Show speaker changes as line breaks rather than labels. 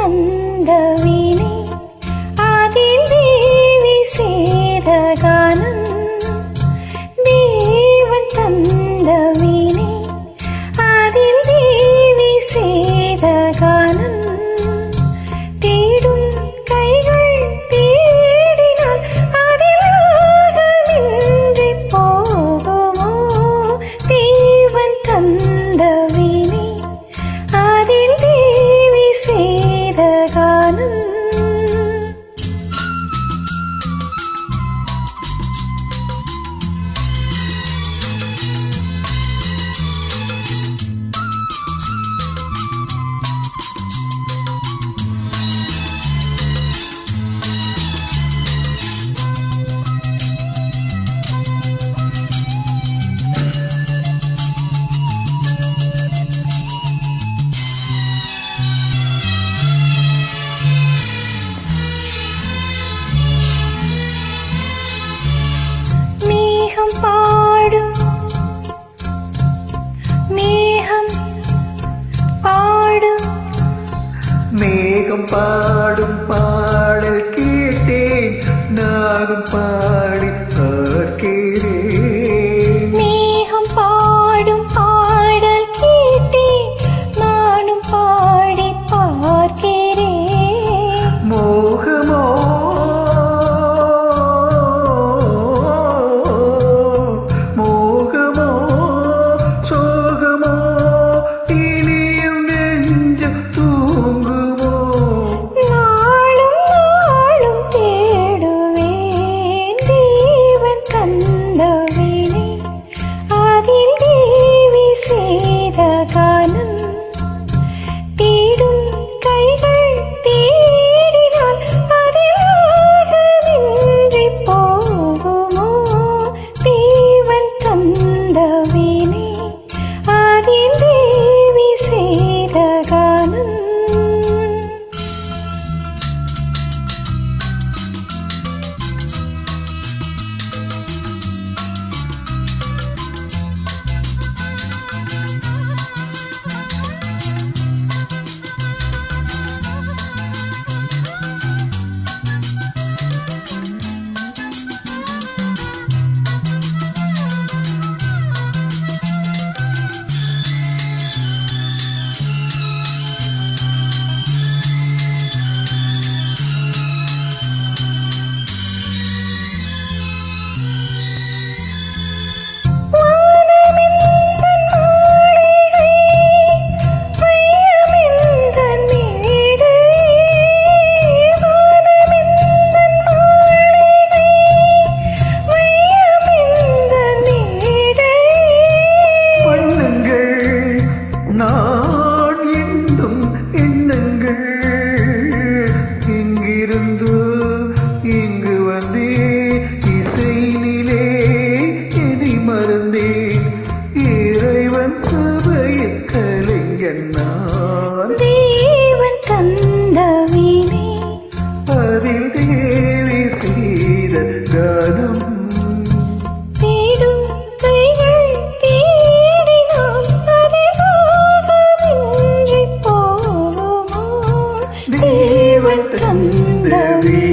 சந்தவி மேகம் பாடும்
பாடல் கேட்டேன். நானும் பாடி பார்க்கிறேன். the.